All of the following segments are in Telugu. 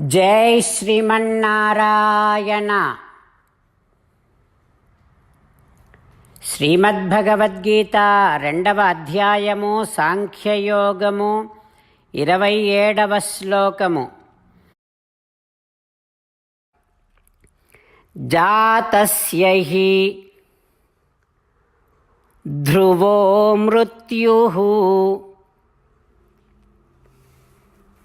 జై శ్రీమన్నారాయణ. శ్రీమద్భగవద్గీత రెండవ అధ్యాయము సాంఖ్యయోగము ఇరవై ఏడవ శ్లోకము. జాతస్య ధ్రువో మృత్యు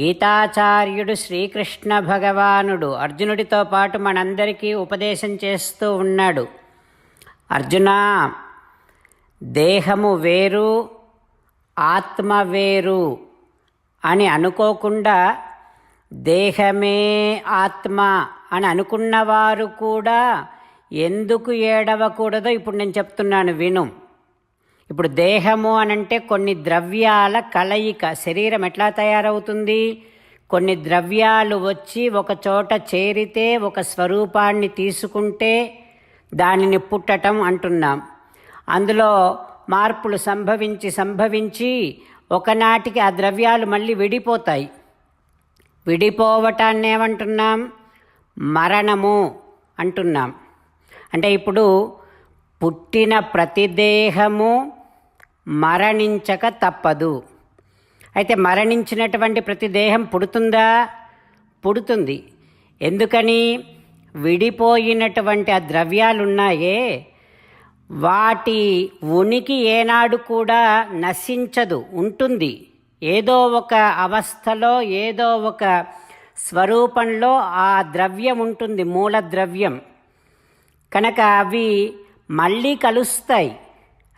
గీతాచార్యుడు శ్రీకృష్ణ భగవానుడు అర్జునుడితో పాటు మనందరికీ ఉపదేశం చేస్తూ ఉన్నాడు. అర్జున దేహము వేరు ఆత్మ వేరు అని అనుకోకుండా దేహమే ఆత్మ అని అనుకున్నవారు కూడా ఎందుకు ఏడవకూడదో ఇప్పుడు నేను చెప్తున్నాను విను. ఇప్పుడు దేహము అనంటే కొన్ని ద్రవ్యాల కలయిక. శరీరం ఎట్లా తయారవుతుంది? కొన్ని ద్రవ్యాలు వచ్చి ఒక చోట చేరితే ఒక స్వరూపాన్ని తీసుకుంటే దానిని పుట్టటం అంటున్నాం. అందులో మార్పులు సంభవించి సంభవించి ఒకనాటికి ఆ ద్రవ్యాలు మళ్ళీ విడిపోతాయి. విడిపోవటాన్ని ఏమంటున్నాం? మరణము అంటున్నాం. అంటే ఇప్పుడు పుట్టిన ప్రతి దేహము మరణించక తప్పదు. అయితే మరణించినటువంటి ప్రతి దేహం పుడుతుందా? పుడుతుంది. ఎందుకని? విడిపోయినటువంటి ఆ ద్రవ్యాలున్నాయే. వాటి ఉనికి ఏనాడు కూడా నశించదు ఉంటుంది. ఏదో ఒక అవస్థలో ఏదో ఒక స్వరూపంలో ఆ ద్రవ్యం ఉంటుంది మూల ద్రవ్యం. కనుక అవి మళ్ళీ కలుస్తాయి.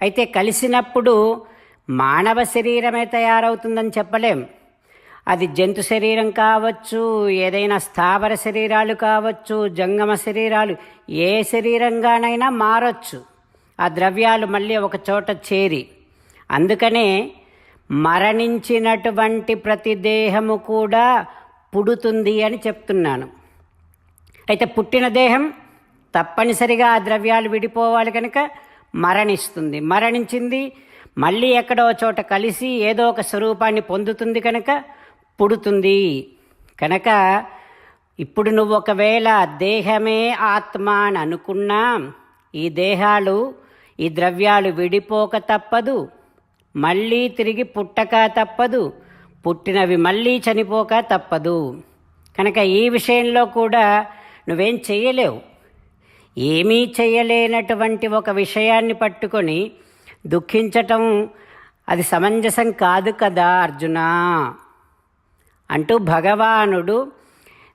అయితే కలిసినప్పుడు మానవ శరీరమే తయారవుతుందని చెప్పలేం. అది జంతు శరీరం కావచ్చు ఏదైనా స్థావర శరీరాలు కావచ్చు జంగమ శరీరాలు ఏ శరీరంగానైనా మారచ్చు. ఆ ద్రవ్యాలు మళ్ళీ ఒక చోట చేరి అందుకనే మరణించినటువంటి ప్రతి దేహము కూడా పుడుతుంది అని చెప్తున్నాను. అయితే పుట్టిన దేహం తప్పనిసరిగా ఆ ద్రవ్యాలు విడిపోవాలి కనుక మరణిస్తుంది. మరణించింది మళ్ళీ ఎక్కడో చోట కలిసి ఏదో ఒక స్వరూపాన్ని పొందుతుంది కనుక పుడుతుంది. కనుక ఇప్పుడు నువ్వు ఒకవేళ దేహమే ఆత్మ అని అనుకున్నా ఈ దేహాలు ఈ ద్రవ్యాలు విడిపోక తప్పదు మళ్ళీ తిరిగి పుట్టక తప్పదు పుట్టినవి మళ్ళీ చనిపోక తప్పదు. కనుక ఈ విషయంలో కూడా నువ్వేం చేయలేవు. ఏమీ చేయలేనటువంటి ఒక విషయాన్ని పట్టుకొని దుఃఖించటం అది సమంజసం కాదు కదా అర్జున? అంటూ భగవానుడు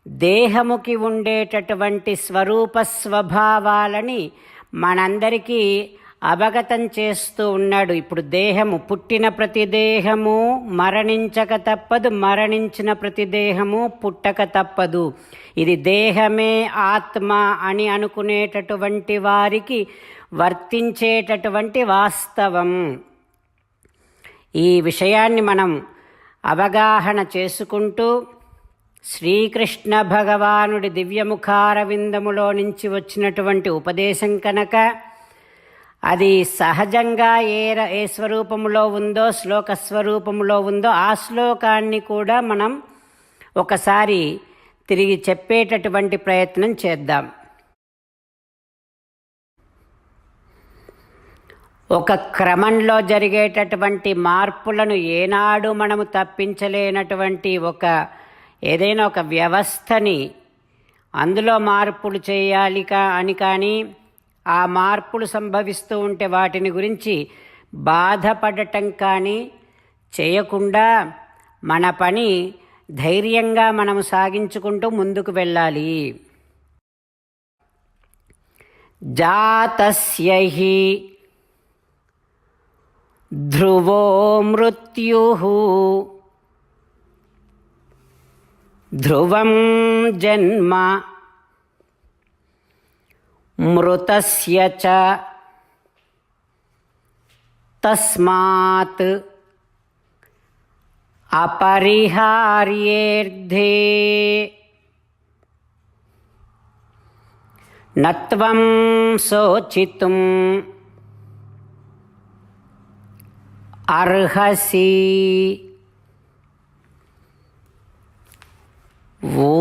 దేహముకి ఉండేటటువంటి స్వరూప స్వభావాలని మనందరికీ అవగతం చేస్తూ ఉన్నాడు. ఇప్పుడు దేహము పుట్టిన ప్రతి దేహము మరణించక తప్పదు మరణించిన ప్రతి దేహము పుట్టక తప్పదు. ఇది దేహమే ఆత్మ అని అనుకునేటటువంటి వారికి వర్తించేటటువంటి వాస్తవం. ఈ విషయాన్ని మనం అవగాహన చేసుకుంటూ శ్రీకృష్ణ భగవానుడి దివ్యముఖారవిందములో నుంచి వచ్చినటువంటి ఉపదేశం కనుక అది సహజంగా ఏ ఏ స్వరూపంలో ఉందో శ్లోక స్వరూపంలో ఉందో ఆ శ్లోకాన్ని కూడా మనం ఒకసారి తిరిగి చెప్పేటటువంటి ప్రయత్నం చేద్దాం. ఒక క్రమంలో జరిగేటటువంటి మార్పులను ఏనాడు మనము తప్పించలేనటువంటి ఒక ఏదైనా ఒక వ్యవస్థని అందులో మార్పులు చేయాలి కా అని కానీ ఆ మార్పులు సంభవిస్తూ ఉంటే వాటిని గురించి బాధపడటం కానీ చేయకుండా మన పని ధైర్యంగా మనం సాగించుకుంటూ ముందుకు వెళ్ళాలి. జాతస్యహి ధ్రువో మృత్యు ధ్రువం జన్మ मृत च तस्मात् अपरिहार्येऽर्धे न त्वं शोचितुम् अर्हसि। वो